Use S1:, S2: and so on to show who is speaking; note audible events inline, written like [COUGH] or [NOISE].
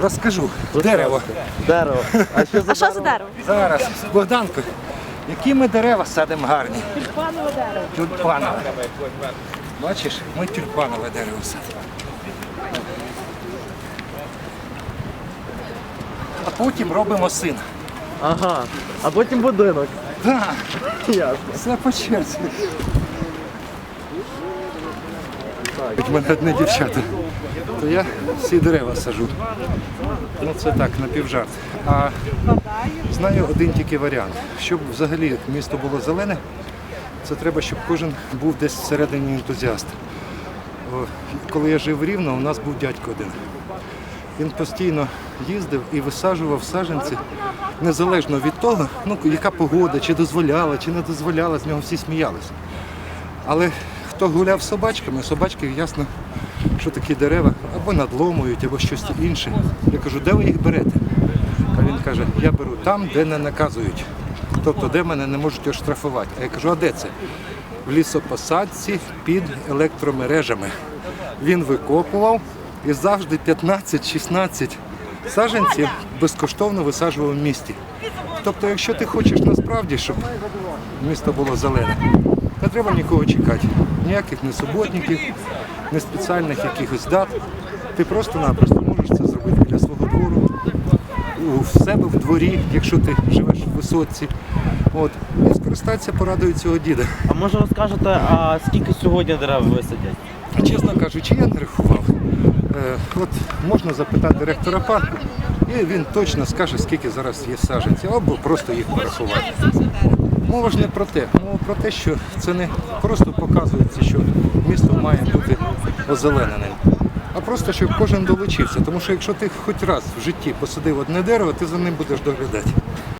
S1: розкажу. Дерево.
S2: Дерево. А що [LAUGHS] за
S3: А що за дерево?
S1: Зараз, Богданко, які ми дерева садимо гарні?
S3: Тюльпанове дерево.
S1: Тюльпанове. Бачиш, ми тюльпанове дерево садимо. А потім робимо син.
S2: Ага. А потім будинок.
S1: Так, [LAUGHS]
S2: Ясно.
S1: все по черзі. У мене одне дівчата, то я всі дерева сажу. Ну це так, напівжарт. А знаю один тільки варіант. Щоб взагалі місто було зелене, це треба, щоб кожен був десь всередині ентузіаст. Коли я жив Рівно, у нас був дядько один. Він постійно їздив і висаджував саджанці незалежно від того, ну, яка погода, чи дозволяла, чи не дозволяла, з нього всі сміялися. Але хто гуляв з собачками, собачки ясно, що такі дерева або надломують, або щось інше. Я кажу, де ви їх берете? А він каже, я беру там, де не наказують. Тобто, де мене не можуть оштрафувати. А я кажу, а де це? В лісопосадці під електромережами. Він викопував і завжди 15-16 саджанців безкоштовно висаджував в місті. Тобто, якщо ти хочеш насправді, щоб місто було зелене, не треба нікого чекати. Ніяких не суботників, не спеціальних якихось дат. Ти просто-напросто можеш це зробити для свого двору, у себе в дворі, якщо ти живеш в висотці. От. І скористатися порадою цього діда.
S2: А може розкажете, а скільки сьогодні дерев висадять?
S1: Чесно кажучи, я не рахував. Е, от можна запитати директора парку, і він точно скаже, скільки зараз є саджанців, або просто їх порахувати. Мова ж не про те. Мова про те, що це не просто показується, що місто має бути озелененим, а просто щоб кожен долучився. Тому що якщо ти хоч раз в житті посадив одне дерево, ти за ним будеш доглядати.